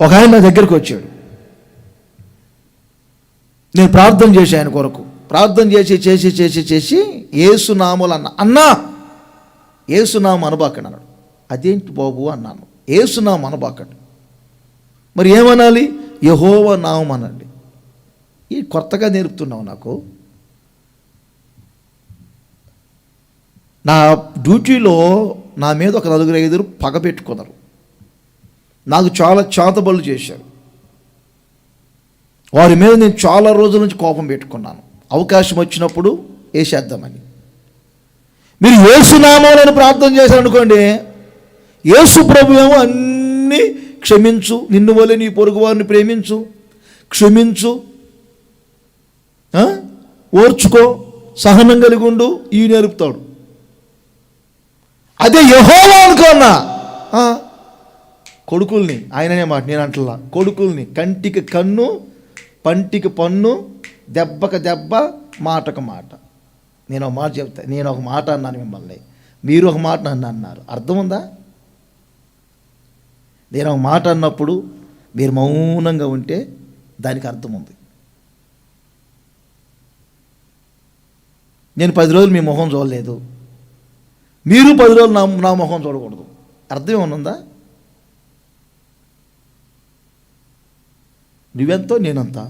ఒక ఆయన నా దగ్గరికి వచ్చాడు. నేను ప్రార్థన చేసి ఆయన కొరకు. ప్రార్థన చేసి చేసి చేసి చేసి ఏసునాములు అన్న అన్నా! ఏసునామం అనబాకండి అన్నాడు. అదేంటి బాబు? అన్నాను. ఏసునామం అనబాకండి. మరి ఏమనాలి? యహోవ నామం అనండి. ఈ కొత్తగా నేర్పుతున్నావు నాకు. నా డ్యూటీలో నా మీద ఒక నలుగురు ఐదుగురు పగ పెట్టుకున్నారు. నాకు చాలా చేతబళ్ళు చేశారు. వారి మీద నేను చాలా రోజుల నుంచి కోపం పెట్టుకున్నాను. అవకాశం వచ్చినప్పుడు వేసేద్దామని మీరు ఏసునామాలను ప్రార్థన చేశారనుకోండి యేసు ప్రభు ఏమో అన్నీ క్షమించు నిన్ను వలె నీ పొరుగు వారిని ప్రేమించు క్షమించు ఓర్చుకో సహనం కలిగి ఉండు ఈ నేర్పుతాడు అదే యహోవా అనుకోన్నా కొడుకుల్ని ఆయననే మాట నేను అంటలా కొడుకుల్ని కంటికి కన్ను పంటికి పన్ను దెబ్బకు దెబ్బ మాటకు మాట. నేను ఒక మాట చెప్తా నేను ఒక మాట అన్నాను మిమ్మల్ని. మీరు ఒక మాట నన్ను అన్నారు. అర్థం ఉందా నేను ఒక మాట అన్నప్పుడు మీరు మౌనంగా ఉంటే దానికి అర్థం ఉంది నేను పది రోజులు మీ మొహం చూడలేదు. మీరు పది రోజులు నా నా మొహం చూడకూడదు. అర్థం ఏమన్నా ఉందా నువ్వెంతో నేనంతా